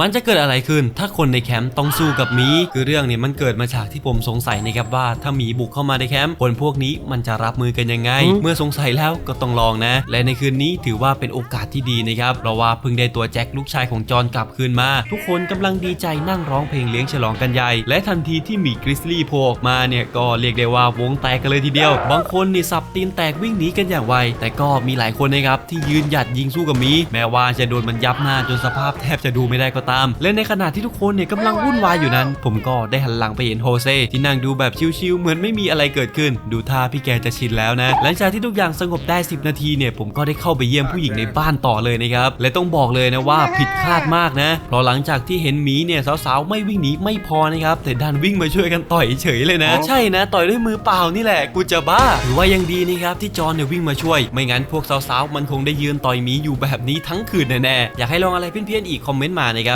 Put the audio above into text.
มันจะเกิดอะไรขึ้น ถ้าคนในแคมป์ต้องสู้กับหมีคือเรื่องเนี่ยมันเกิดมาจากที่ผมสงสัยนะครับว่าถ้าหมีบุกเข้ามาในแคมป์คนพวกนี้มันจะรับมือกันยังไง เมื่อสงสัยแล้วก็ต้องลองนะ และในคืนนี้ถือว่าเป็นโอกาสที่ดีนะครับเพราะว่าเพิ่งได้ตัวแจ็คลูกชายของจอห์นกลับคืนมา ทุกคนกำลังดีใจนั่งร้องเพลงเลี้ยงฉลองกันใหญ่ และทันทีที่หมีกริซลี่โผล่ออกมาเนี่ยก็เรียกได้ว่าวงแตกกันเลยทีเดียว บางคนนี่สับตีนแตกวิ่งหนีกันอย่างไว แต่ก็มีหลายคนนะครับที่ยืนหยัดยิงสู้กับหมีแม้ว่าจะโดนมันยับหน้าจนสภาพแทบจะดูไม่ได้ก็ตาม และในขณะที่ทุกคนเนี่ยกำลังวุ่นวายอยู่นั้น ผมก็ได้หันหลังไปเห็นโฮเซที่นั่งดูแบบชิวๆเหมือนไม่มีอะไรเกิดขึ้น ดูท่าพี่แกจะชินแล้วนะ หลังจากที่ทุกอย่างสงบได้ 10 นาทีเนี่ยผมก็ได้เข้าไปเยี่ยมผู้หญิงในบ้านต่อเลยนะครับและต้องบอกเลยนะว่าผิดคาดมากนะ เพราะหลังจากที่เห็นหมีเนี่ยสาวๆไม่วิ่งหนีไม่พอนะครับแต่ดันวิ่งมาช่วยกันต่อยเฉยเลยนะ ใช่นะ ต่อยด้วยมือเปล่านี่แหละกูจะบ้าถือว่ายังดีนะครับที่จอห์นเนี่ยวิ่งมาช่วย ไม่งั้นพวกสาวๆมันคงได้ยืนต่อยหมีอยู่แบบนี้ทั้งคืนแน่ๆอยากให้ลองอะไรเพี้ยนๆอีกคอมเมนต์มานะครับ